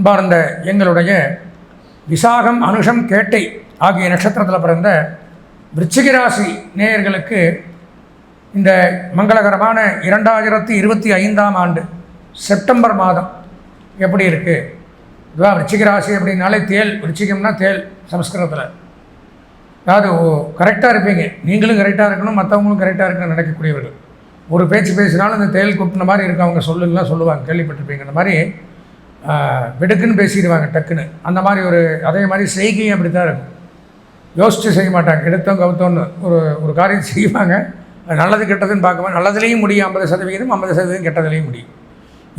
அன்பார்ந்த எங்களுடைய விசாகம் அனுஷம் கேட்டை ஆகிய நட்சத்திரத்தில் பிறந்த விருச்சிகராசி நேயர்களுக்கு இந்த மங்களகரமான இரண்டாயிரத்தி இருபத்தி ஐந்தாம் ஆண்டு செப்டம்பர் மாதம் எப்படி இருக்குது இதுவாக விருச்சிகராசி அப்படின்னாலே தேல் விருச்சிகம்னா தேல் சமஸ்கிருதத்தில். அதாவது கரெக்டாக இருப்பீங்க. நீங்களும் கரெக்டாக இருக்கணும் மற்றவங்களும் கரெக்டாக இருக்கணும் நினைக்கக்கூடியவர்கள். ஒரு பேச்சு பேசினாலும் இந்த தேல் கூப்பின மாதிரி இருக்கு அவங்க சொல்லுலாம் சொல்லுவாங்க கேள்விப்பட்டிருப்பீங்க. அந்த மாதிரி விடுக்குன்னு பேசிடுவாங்க டக்குன்னு. அந்த மாதிரி ஒரு அதே மாதிரி செய்கையும் அப்படி தான் இருக்கும். யோசித்து செய்ய மாட்டாங்க. எடுத்தோம் கவுத்தோன்னு ஒரு ஒரு காரியம் செய்வாங்க. அது நல்லது கெட்டதுன்னு பார்க்கும்போது நல்லதுலேயும் முடியும். ஐம்பது சதவீதம் ஐம்பது சதவீதம் கெட்டதுலேயும் முடியும்.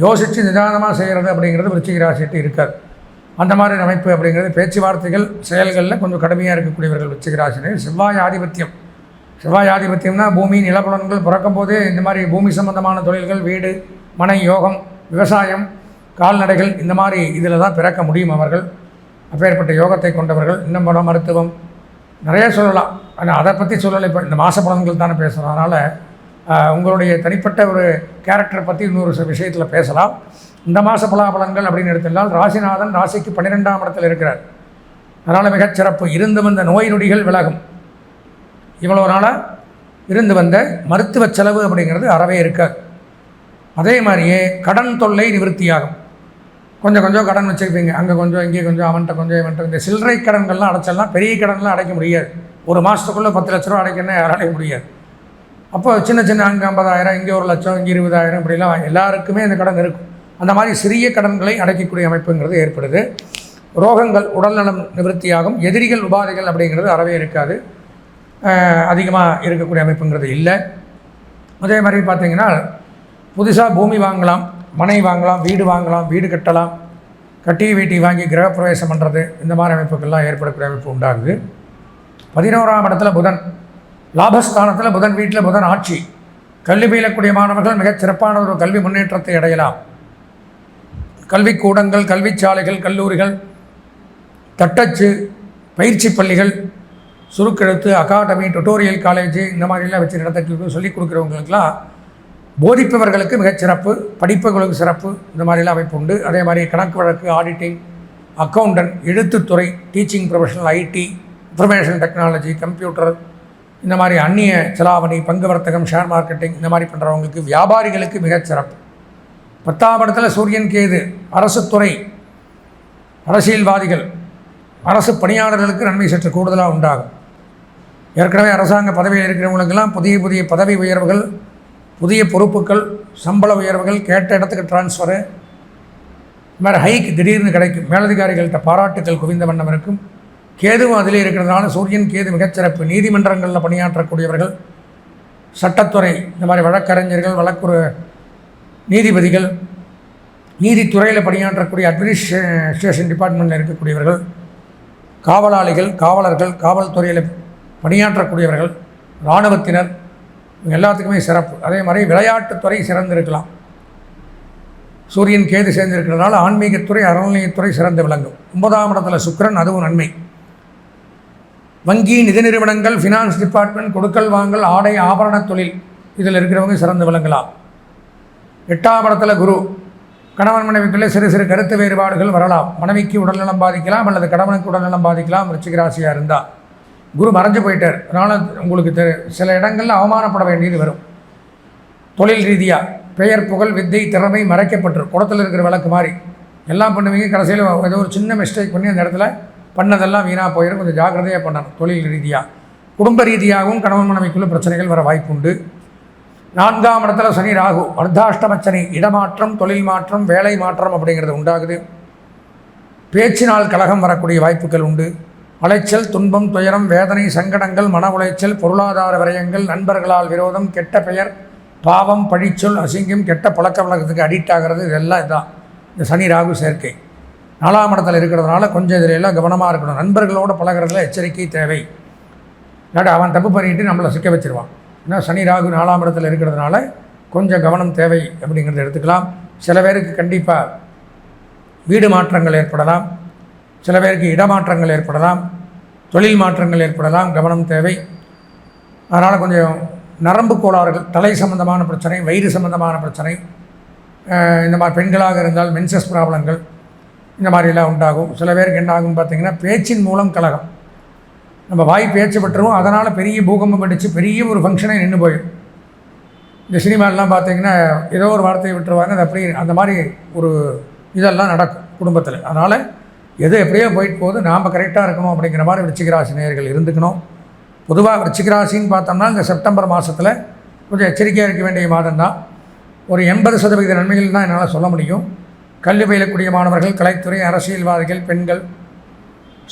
யோசித்து நிதானமாக செய்கிறது அப்படிங்கிறது விருச்சிக ராசிட்டு இருக்காது. அந்த மாதிரி அமைப்பு அப்படிங்கிறது பேச்சுவார்த்தைகள் செயல்களில் கொஞ்சம் கடுமையாக இருக்கக்கூடியவர்கள் விருச்சிக ராசினர் செவ்வாய் ஆதிபத்தியம். செவ்வாய் ஆதிபத்தியம்னா பூமி நிலப்புலன்கள் பிறக்கும் போதே இந்த மாதிரி பூமி சம்பந்தமான தொழில்கள் வீடு மனை யோகம் விவசாயம் கால்நடைகள் இந்த மாதிரி இதில் தான் பிறக்க முடியும் அவர்கள். அப்பேற்பட்ட யோகத்தை கொண்டவர்கள் இன்னும் பல மருத்துவம். நிறைய சொல்லலாம். ஆனால் அதை பற்றி சொல்லலை. இப்போ இந்த மாச பலன்கள் தானே பேசுகிறோம் அதனால் உங்களுடைய தனிப்பட்ட ஒரு கேரக்டரை பற்றி இன்னொரு விஷயத்தில் பேசலாம். இந்த மாத பலாபலன்கள் அப்படின்னு எடுத்திருந்தால் ராசிநாதன் ராசிக்கு பன்னிரெண்டாம் இடத்தில் இருக்கிறார். அதனால் மிகச்சிறப்பு இருந்து வந்த நோய் நொடிகள் விலகும். இவ்வளோ நாளாக இருந்து வந்த மருத்துவ செலவு அப்படிங்கிறது அறவே இருக்காது. அதே மாதிரியே கடன் தொல்லை நிவர்த்தியாகும். கொஞ்சம் கொஞ்சம் கடன் வச்சுருப்பீங்க. அங்கே கொஞ்சம் இங்கே கொஞ்சம் அவன்கிட்ட கொஞ்சம் இவன்கிட்ட இந்த சில்லறை கடன்கள்லாம் அடைச்சலாம் பெரிய கடன்லாம் அடைக்க முடியாது. ஒரு மாதத்துக்குள்ளே பத்து லட்ச ரூபா அடைக்கணும்னா யாராலையும் முடியாது. அப்போ சின்ன சின்ன அங்கே ஐம்பதாயிரம் இங்கே ஒரு லட்சம் இங்கே இருபதாயிரம் இப்படிலாம் எல்லாருக்குமே இந்த கடன் இருக்கும். அந்த மாதிரி சிறிய கடன்களை அடைக்கக்கூடிய அமைப்புங்கிறது ஏற்படுது. ரோகங்கள் உடல்நலம் நிவர்த்தியாகும். எதிரிகள் உபாதைகள் அப்படிங்கிறது அறவே இருக்காது. அதிகமாக இருக்கக்கூடிய அமைப்புங்கிறது இல்லை. அதே மாதிரி பார்த்தீங்கன்னா புதுசாக பூமி வாங்கலாம். மனை வாங்கலாம் வீடு வாங்கலாம் வீடு கட்டலாம். கட்டி வீட்டி வாங்கி கிரகப்பிரவேசம் பண்ணுறது இந்த மாதிரி அமைப்புகள்லாம் ஏற்படக்கூடிய அமைப்பு உண்டாகுது. பதினோராம் இடத்துல புதன் லாபஸ்தானத்தில் புதன் வீட்டில் புதன் ஆட்சி. கல்வி பயிலக்கூடிய மாணவர்கள் மிகச் சிறப்பான ஒரு கல்வி முன்னேற்றத்தை அடையலாம். கல்விக்கூடங்கள் கல்விச்சாலைகள் கல்லூரிகள் தட்டச்சு பயிற்சி பள்ளிகள் சுருக்கெழுத்து அகாடமி டுட்டோரியல் காலேஜ் இந்த மாதிரிலாம் வச்சு நடத்த சொல்லிக் கொடுக்குறவங்களுக்கெல்லாம் போதிப்பவர்களுக்கு மிகச்சிறப்பு படிப்புகளுக்கு சிறப்பு இந்த மாதிரிலாம் அமைப்பு உண்டு. அதே மாதிரி கணக்கு வழக்கு auditing accountant எழுத்துத்துறை teaching professional IT information technology computer இந்த மாதிரி அந்நிய செலாவணி பங்கு வர்த்தகம் ஷேர் மார்க்கெட்டிங் இந்த மாதிரி பண்ணுறவங்களுக்கு வியாபாரிகளுக்கு மிகச்சிறப்பு பத்தாம் இடத்துல சூரியன் கேது அரசுத்துறை அரசியல்வாதிகள் அரசு பணியாளர்களுக்கு நன்மை சற்று கூடுதலாக உண்டாகும். ஏற்கனவே அரசாங்க பதவியில் இருக்கிறவங்களுக்கெல்லாம் புதிய புதிய பதவி உயர்வுகள் புதிய பொறுப்புகள் சம்பள உயர்வுகள் கேட்ட இடத்துக்கு டிரான்ஸ்ஃபரு இந்த மாதிரி ஹைக் திடீர்னு கிடைக்கும். மேலதிகாரிகள்கிட்ட பாராட்டுக்கள் குவிந்த வண்ணம் இருக்கும். கேதுவும் அதிலே இருக்கிறதுனால சூரியன் கேது மிகச்சிறப்பு. நீதிமன்றங்களில் பணியாற்றக்கூடியவர்கள் சட்டத்துறை இந்த மாதிரி வழக்கறிஞர்கள் வழக்குறு நீதிபதிகள் நீதித்துறையில் பணியாற்றக்கூடிய அட்மினிஸ்ட்ரேஷன் டிபார்ட்மெண்ட்டில் இருக்கக்கூடியவர்கள் காவலாளிகள் காவலர்கள் காவல்துறையில் பணியாற்றக்கூடியவர்கள் இராணுவத்தினர் எல்லாத்துக்குமே சிறப்பு. அதே மாதிரி விளையாட்டுத்துறை சிறந்திருக்கலாம். சூரியன் கேது சேர்ந்திருக்கிறதுனால ஆன்மீகத்துறை அறநிலையத்துறை சிறந்து விளங்கும். ஒன்பதாம் இடத்துல சுக்கிரன் அதுவும் நன்மை. வங்கி நிதி நிறுவனங்கள் ஃபினான்ஸ் டிபார்ட்மெண்ட் கொடுக்கல் வாங்கல் ஆடை ஆபரண தொழில் இதில் இருக்கிறவங்க சிறந்து விளங்கலாம். எட்டாம் இடத்துல குரு. கணவன் மனைவிக்குள்ளே சிறு சிறு கருத்து வேறுபாடுகள் வரலாம். மனைவிக்கு உடல்நலம் பாதிக்கலாம் அல்லது கணவனுக்கு உடல்நலம் பாதிக்கலாம். ரிச்சிகராசியாக இருந்தால். குரு மறைஞ்சு போயிட்டார். அதனால் உங்களுக்கு தெ சில இடங்களில் அவமானப்பட வேண்டியது வரும். தொழில் ரீதியாக பெயர் புகழ் வித்தை திறமை மறைக்கப்பட்டு குளத்தில் இருக்கிற விளக்கு மாதிரி. எல்லாம் பண்ணுவீங்க கடைசியில் ஏதோ ஒரு சின்ன மிஸ்டேக் பண்ணி அந்த இடத்துல பண்ணதெல்லாம் வீணாக போயிடும் கொஞ்சம் ஜாக்கிரதையாக பண்ணணும் தொழில் ரீதியாக குடும்ப ரீதியாகவும் கணவன் மனைவிக்குள்ள பிரச்சனைகள் வர வாய்ப்புண்டு. நான்காம் இடத்துல சனி ராகு. அர்த்தாஷ்டம சனி இடமாற்றம் தொழில் மாற்றம் வேலை மாற்றம் அப்படிங்கிறது உண்டாகுது. பேச்சினால் கலகம் வரக்கூடிய வாய்ப்புகள் உண்டு. அலைச்சல் துன்பம் துயரம் வேதனை சங்கடங்கள் மன உளைச்சல் பொருளாதார விரயங்கள் நண்பர்களால் விரோதம் கெட்ட பெயர் பாவம் பழிச்சொல் அசிங்கம் கெட்ட பழக்க வழக்கத்துக்கு அடிக்ட் ஆகிறது இதெல்லாம் இதான். இந்த சனி ராகு சேர்க்கை. நாலாம் இடத்துல இருக்கிறதுனால கொஞ்சம் இதில் எல்லாம் கவனமாக இருக்கணும். நண்பர்களோடு பழகிறதுல எச்சரிக்கை தேவை. இல்லாட்டி அவன் தப்பு பண்ணிட்டு நம்மளை சிக்க வச்சிருவான். ஏன்னா சனி ராகு நாலாம் இடத்துல இருக்கிறதுனால கொஞ்சம் கவனம் தேவை அப்படிங்கிறத எடுத்துக்கலாம். சில பேருக்கு கண்டிப்பாக வீடு மாற்றங்கள் ஏற்படலாம். சில பேருக்கு இடமாற்றங்கள் ஏற்படலாம் தொழில் மாற்றங்கள் ஏற்படலாம் கவனம் தேவை. அதனால் கொஞ்சம் நரம்பு கோளாறுகள் தலை சம்பந்தமான பிரச்சனை வயிறு சம்பந்தமான பிரச்சனை இந்த மாதிரி பெண்களாக இருந்தால் மென்சஸ் ப்ராப்ளங்கள் இந்த மாதிரிலாம் உண்டாகும். சில பேருக்கு என்ன ஆகும் பார்த்தீங்கன்னா பேச்சின் மூலம் கலகம். நம்ம வாய் பேச்சு பெற்றுருவோம் அதனால் பெரிய பூகம்பம் அடித்து பெரிய ஒரு ஃபங்க்ஷனே நின்று போயிடும். இந்த சினிமாலெலாம் பார்த்தீங்கன்னா ஏதோ ஒரு வார்த்தையை விட்டுருவாங்க அது அப்படி அந்த மாதிரி ஒரு இதெல்லாம் நடக்கும் குடும்பத்தில். அதனால் எது எப்படியோ போயிட்டு போகுது. நாம் கரெக்டாக இருக்கணும் அப்படிங்கிற மாதிரி விருச்சிகராசி நேயர்கள் இருந்துக்கணும். பொதுவாக விருச்சிகராசின்னு பார்த்தோம்னா இந்த செப்டம்பர் மாதத்தில் கொஞ்சம் எச்சரிக்கையாக இருக்க வேண்டிய மாதம் தான். ஒரு எண்பது சதவீத நன்மைகள் தான் என்னால் சொல்ல முடியும். கல்வி பயிலக்கூடிய மாணவர்கள் கலைத்துறை அரசியல்வாதிகள் பெண்கள்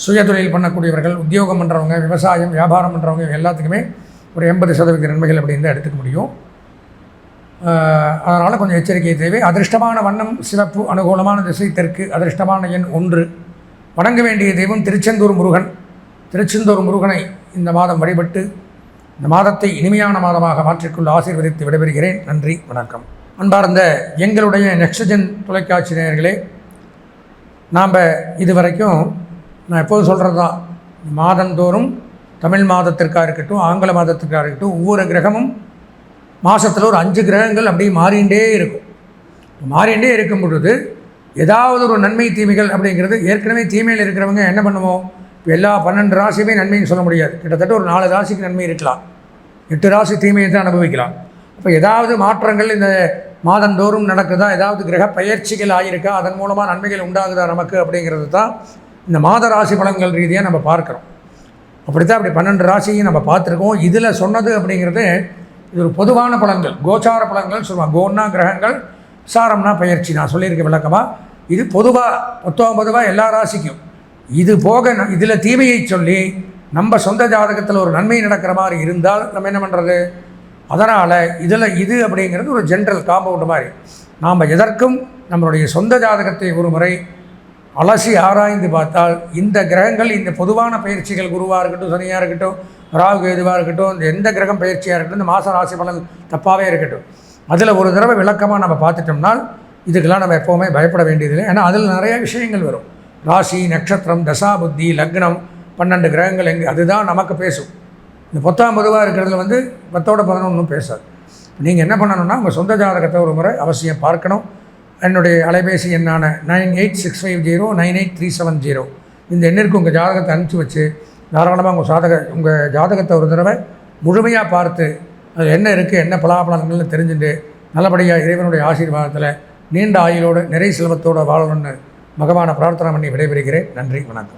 சுயதொழில் பண்ணக்கூடியவர்கள் உத்தியோகம் பண்ணுறவங்க விவசாயம் வியாபாரம் பண்ணுறவங்க எல்லாத்துக்குமே ஒரு எண்பது சதவீத நன்மைகள் அப்படின்னு தான் எடுத்துக்க முடியும். அதனால் கொஞ்சம் எச்சரிக்கை தேவை. அதிர்ஷ்டமான வண்ணம் சிவப்பு அனுகூலமான திசை தெற்கு. அதிர்ஷ்டமான எண் ஒன்று. வணங்க வேண்டிய தெய்வம் திருச்செந்தூர் முருகன். திருச்செந்தூர் முருகனை இந்த மாதம் வழிபட்டு இந்த மாதத்தை இனிமையான மாதமாக மாற்றிக்கொள்ள ஆசீர்வதித்து விடைபெறுகிறேன். நன்றி வணக்கம். அன்பார்ந்த எங்களுடைய நெக்ஸ்டஜன் தொலைக்காட்சி நேயர்களே நாம் இது வரைக்கும் நான் எப்போதும் சொல்கிறது தான் மாதந்தோறும் தமிழ் மாதத்திற்காக இருக்கட்டும் ஆங்கில மாதத்திற்காக இருக்கட்டும் ஒவ்வொரு கிரகமும் மாதத்தில் ஒரு அஞ்சு கிரகங்கள் அப்படியே மாறிண்டே இருக்கும். மாறிண்டே இருக்கும் பொழுது ஏதாவது ஒரு நன்மை தீமைகள் அப்படிங்கிறது ஏற்கனவே தீமையில் இருக்கிறவங்க என்ன பண்ணுவோம் இப்போ எல்லா பன்னெண்டு ராசியுமே நன்மைன்னு சொல்ல முடியாது. கிட்டத்தட்ட ஒரு நாலு ராசிக்கு நன்மை இருக்கலாம். எட்டு ராசி தீமையை தான் அனுபவிக்கலாம். அப்போ ஏதாவது மாற்றங்கள் இந்த மாதந்தோறும் நடக்குதா? ஏதாவது கிரக பயிற்சிகள் ஆகியிருக்கா அதன் மூலமாக நன்மைகள் உண்டாகுதா நமக்கு அப்படிங்கிறது தான் இந்த மாத ராசி பலன்கள் ரீதியாக நம்ம பார்க்குறோம். அப்படி தான் அப்படி பன்னெண்டு ராசியும் நம்ம பார்த்துருக்கோம். இதில் சொன்னது அப்படிங்கிறது இது ஒரு பொதுவான பலன்கள் கோச்சார பலன்கள் சொல்லுவாங்க. கோன்னா கிரகங்கள் சாரம்னா பயிற்சி. நான் சொல்லியிருக்கேன் விளக்கமாக இது பொதுவாக மொத்தம் பொதுவாக எல்லா ராசிக்கும். இது போக இதில் தீமையை சொல்லி நம்ம சொந்த ஜாதகத்தில் ஒரு நன்மை நடக்கிற மாதிரி இருந்தால் நம்ம என்ன பண்ணுறது அதனால் இதில் இது அப்படிங்கிறது ஒரு ஜென்ரல் காம்பவுண்டு மாதிரி. நாம் எதற்கும் நம்மளுடைய சொந்த ஜாதகத்தை ஒரு முறை அலசி ஆராய்ந்து பார்த்தால் இந்த கிரகங்கள் இந்த பொதுவான பயிற்சிகள் குருவாக இருக்கட்டும் சனியாக இருக்கட்டும் ராகு எதுவாக இருக்கட்டும் இந்த எந்த கிரகம் பயிற்சியாக இருக்கட்டும் இந்த மாத ராசி பலன் தப்பாகவே இருக்கட்டும். அதில் ஒரு தடவை விளக்கமாக நம்ம பார்த்துட்டோம்னால் இதுக்கெல்லாம் நம்ம எப்போவுமே பயப்பட வேண்டியதில்லை. ஏன்னா அதில் நிறைய விஷயங்கள் வரும். ராசி நட்சத்திரம் தசா புத்தி லக்னம் பன்னெண்டு கிரகங்கள் எங்கே அதுதான் நமக்கு பேசும். இந்த பத்தாம் பொதுவாக இருக்கிறதுல வந்து பத்தோட பதினொன்றும் பேசாது. நீங்கள் என்ன பண்ணணும்னா உங்கள் சொந்த ஜாதகத்தை ஒரு முறை அவசியம் பார்க்கணும். என்னுடைய அலைபேசி எண்ணான nine eight six five zero nine eight three seven zero. இந்த எண்ணிற்கு உங்கள் ஜாதகத்தை அனுப்பிச்சி வச்சு தாராளமாக உங்கள் சாதக உங்கள் ஜாதகத்தை ஒரு தடவை முழுமையாக பார்த்து அது என்ன இருக்குது என்ன பலாபலங்கள்னு தெரிஞ்சுட்டு நல்லபடியாக இறைவனுடைய ஆசீர்வாதத்தில் நீண்ட ஆயுளோடு நிறை செல்வத்தோடு வாழணும்னு மகமான பிரார்த்தனை பண்ணி விடைபெறுகிறேன். நன்றி வணக்கம்.